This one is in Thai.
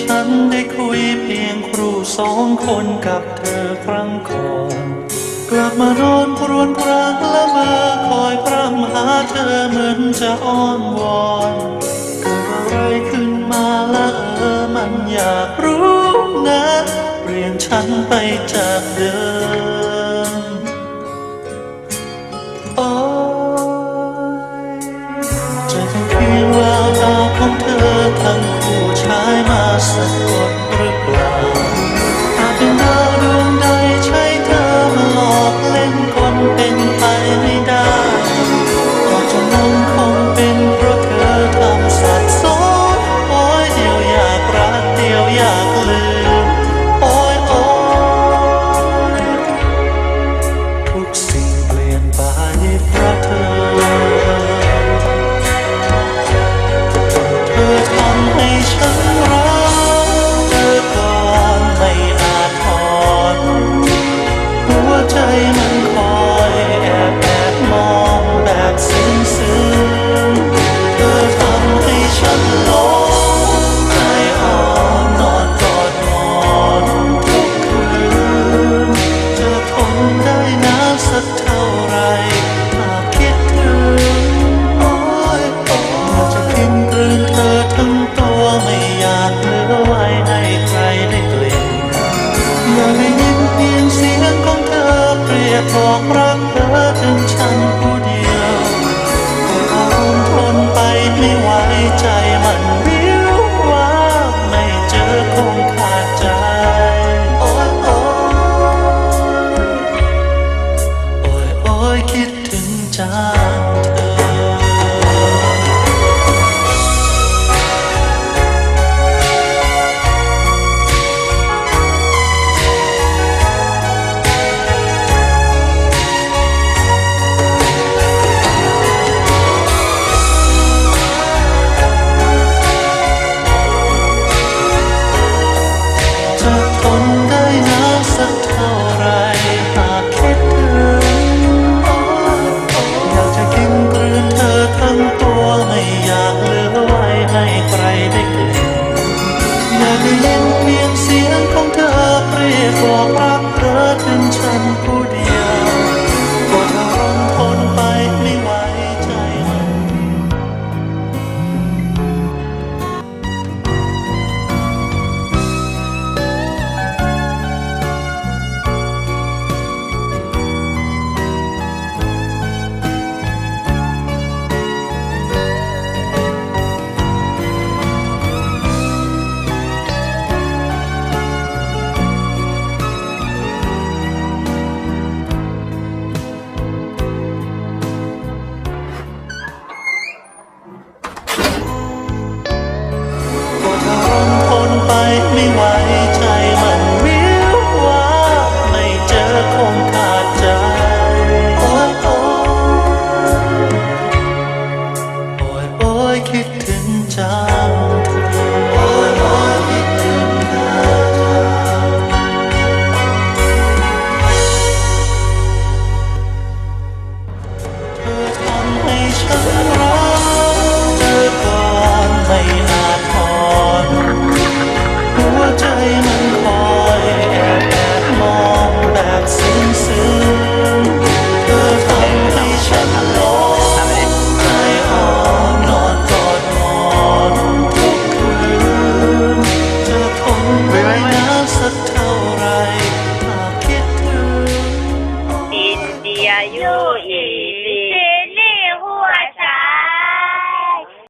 ฉันได้คุยเพียงครูสองคนกับเธอครั้งก่อน กลับมานอนพรวนครางละเมอคอยพร่ำหาเธอเหมือนจะอ้อนวอนเกิดอะไรขึ้นมาละเออมันอยากรู้นะเปลี่ยนฉันไปจากเดิม Oh غير